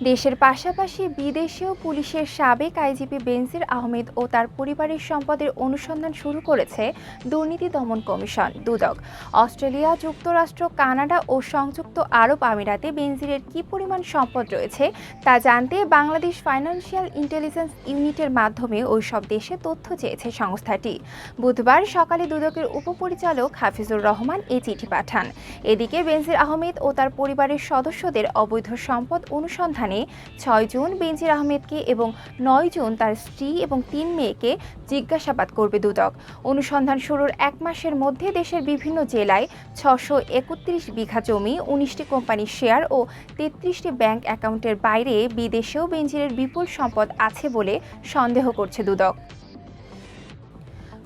দেশের পাশাপাশি বিদেশেও পুলিশের সাবেক আইজিপি বেনজির আহমেদ ও তার পরিবারের সম্পদের অনুসন্ধান শুরু করেছে দুর্নীতি দমন কমিশন, দুদক। অস্ট্রেলিয়া, যুক্তরাষ্ট্র, কানাডা ও সংযুক্ত আরব আমিরাতে বেনজিরের কী পরিমাণ সম্পদ রয়েছে তা জানতে বাংলাদেশ ফাইন্যান্সিয়াল ইন্টেলিজেন্স ইউনিটের মাধ্যমে ওই সব দেশে তথ্য চেয়েছে সংস্থাটি। বুধবার সকালে দুদকের উপপরিচালক হাফিজুর রহমান এই চিঠি পাঠান। এদিকে বেনজির আহমেদ ও তার পরিবারের সদস্যদের অবৈধ সম্পদ অনুসন্ধানে ছয় জুন বেনজির আহমেদকে এবং নয় জুন তার স্ত্রী এবং তিন মেয়েকে জিজ্ঞাসাবাদ করবে দুদক। অনুসন্ধান শুরুর এক মাসের মধ্যে দেশের বিভিন্ন জেলায় ছশো একত্রিশ বিঘা জমি, উনিশটি কোম্পানির শেয়ার ও তেত্রিশটি ব্যাংক অ্যাকাউন্টের বাইরে বিদেশেও বেনজিরের বিপুল সম্পদ আছে বলে সন্দেহ করছে দুদক।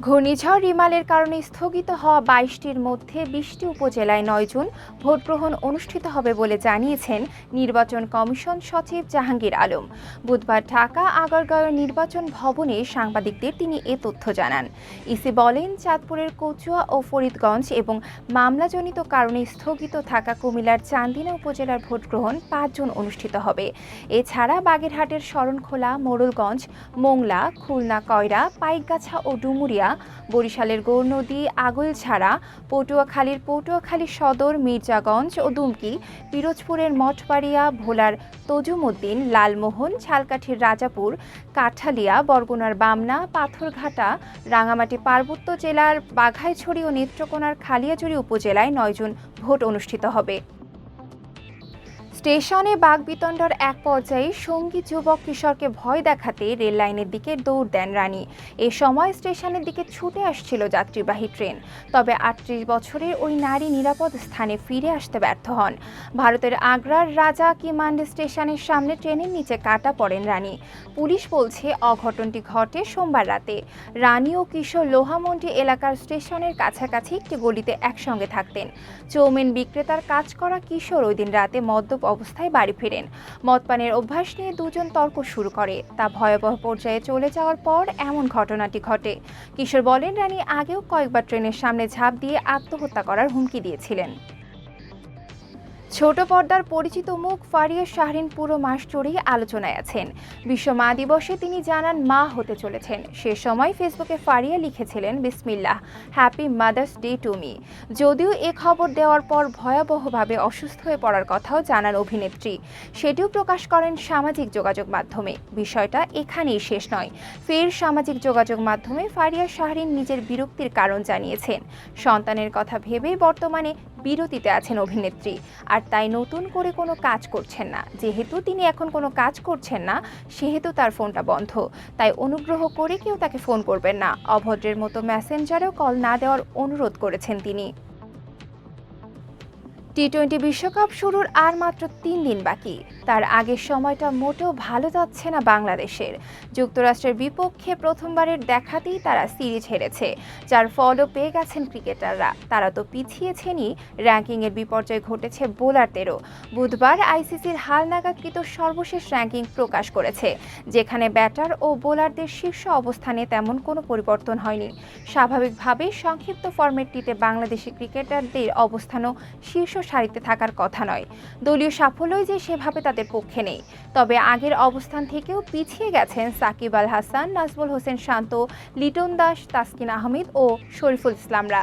ঘূর্ণিঝড় রিমালের কারণে স্থগিত হওয়া বাইশটির মধ্যে বিশটি উপজেলায় নয় জুন ভোট গ্রহণ অনুষ্ঠিত হবে বলে জানিয়েছেন নির্বাচন কমিশন সচিব জাহাঙ্গীর আলম। বুধবার ঢাকা আগারগাঁও নির্বাচন ভবনে সাংবাদিকদের তিনি এ তথ্য জানান। ইসি বলেন, চাঁদপুরের কচুয়া ও ফরিদগঞ্জ এবং মামলাজনিত কারণে স্থগিত থাকা কুমিল্লার চান্দিনা উপজেলার ভোট গ্রহণ পাঁচ জুন অনুষ্ঠিত হবে। এছাড়া বাগেরহাটের শরণখোলা, মোড়লগঞ্জ, মোংলা, খুলনা, কয়রা, পাইকগাছা ও ডুমুরিয়া বরিশালের গৌরনদী আগৈলছাড়া, পটুয়াখালীর পটুয়াখালী সদর, মির্জাগঞ্জ ও দুমকি, পিরোজপুরের মঠবাড়িয়া, ভোলার তজুমুদ্দিন, লালমোহন, ঝালকাঠির রাজাপুর, কাঠালিয়া, বরগুনার বামনা, পাথরঘাটা, রাঙামাটি পার্বত্য জেলার বাঘাইছড়ি ও নেত্রকোনার খালিয়াজুড়ি উপজেলায় নয়জন ভোট অনুষ্ঠিত হবে। স্টেশনে বাগবিতণ্ডার এক পর্যায়ে সঙ্গী যুবক কিশোরকে ভয় দেখাতে রেল লাইনের দিকে দৌড় দেন রানী। এ সময় স্টেশনের দিকে ছুটে আসছিল যাত্রীবাহী ট্রেন। তবে আটত্রিশ বছরের ওই নারী নিরাপদ স্থানে ফিরে আসতে ব্যর্থ হন। ভারতের আগ্রার রাজা কিমান্ড স্টেশনের সামনে ট্রেনের নিচে কাটা পড়েন রানী। পুলিশ বলছে, অঘটনটি ঘটে সোমবার রাতে। রানী ও কিশোর লোহামন্ডি এলাকার স্টেশনের কাছাকাছি একটি গলিতে একসঙ্গে থাকতেন। চৌমেন বিক্রেতার কাজ করা কিশোর ওই দিন রাতে মদ্যপ অবস্থায় বাড়ি ফেরেন। মদপানের অভ্যাস নিয়ে দুজন তর্ক শুরু করে। তা ভয়াবহ পর্যায়ে চলে যাওয়ার পর এমন ঘটনাটি ঘটে। কিশোর বলেন, রানী আগেও কয়েকবার ট্রেনের সামনে ঝাঁপ দিয়ে আত্মহত্যা করার হুমকি দিয়েছিলেন। ছোট পর্দার পরিচিত মুখ ফারিয়া শাহরিন পুরো মাস জুড়েই আলোচনায় আছেন। বিশ্ব মা দিবসে তিনি জানান, মা হতে চলেছেন। সে সময় ফেসবুকে ফারিয়া লিখেছিলেন, বিসমিল্লাহ, happy mother's day to me. যদিও এ খবর দেওয়ার পর ভয়াবহভাবে অসুস্থ হয়ে পড়ার কথাও জানান অভিনেত্রী। সেটিও প্রকাশ করেন সামাজিক যোগাযোগ মাধ্যমে। বিষয়টা এখানেই শেষ নয়। ফের সামাজিক যোগাযোগ মাধ্যমে ফারিয়া শাহরিন নিজের বিরক্তির কারণ জানিয়েছেন। সন্তানের কথা ভেবেই বর্তমানে বিরতিতে আছেন অভিনেত্রী। আর তাই নতুন করে কোনো কাজ করছেন না। যেহেতু তিনি এখন কোনো কাজ করছেন না, সেহেতু তার ফোনটা বন্ধ। তাই অনুগ্রহ করে কেউ তাকে ফোন করবেন না। অভদ্রের মতো মেসেঞ্জারেও কল না দেওয়ার অনুরোধ করেছেন তিনি। টি টোয়েন্টি বিশ্বকাপ শুরুর আর মাত্র তিন দিন বাকি। তার আগের সময়টা মোটেও ভালো যাচ্ছে না বাংলাদেশের। যুক্তরাষ্ট্রের বিপক্ষে প্রথমবারের দেখাতেই তারা সিরিজ হেরেছে, যার ফলও পেয়ে গেছেন ক্রিকেটাররা। তারা তো পিছিয়েছেনই, র্যাঙ্কিংয়ের বিপর্যয় ঘটেছে বোলারদেরও। বুধবার আইসিসির হালনাগাদকৃত সর্বশেষ র্যাঙ্কিং প্রকাশ করেছে, যেখানে ব্যাটার ও বোলারদের শীর্ষ অবস্থানে তেমন কোনো পরিবর্তন হয়নি। স্বাভাবিকভাবেই সংক্ষিপ্ত ফরম্যাটটিতে বাংলাদেশি ক্রিকেটারদের অবস্থানও শীর্ষ সারিতে থাকার কথা নয়। দলীয় সাফল্যই যে সেভাবে তাদের পক্ষে নেই। তবে আগের অবস্থান থেকেও পিছিয়ে গেছেন সাকিব আল হাসান, নাজমুল হোসেন শান্ত, লিটন দাস, তাসকিন আহমেদ ও শরীফুল ইসলামরা।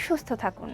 সুস্থ থাকুন।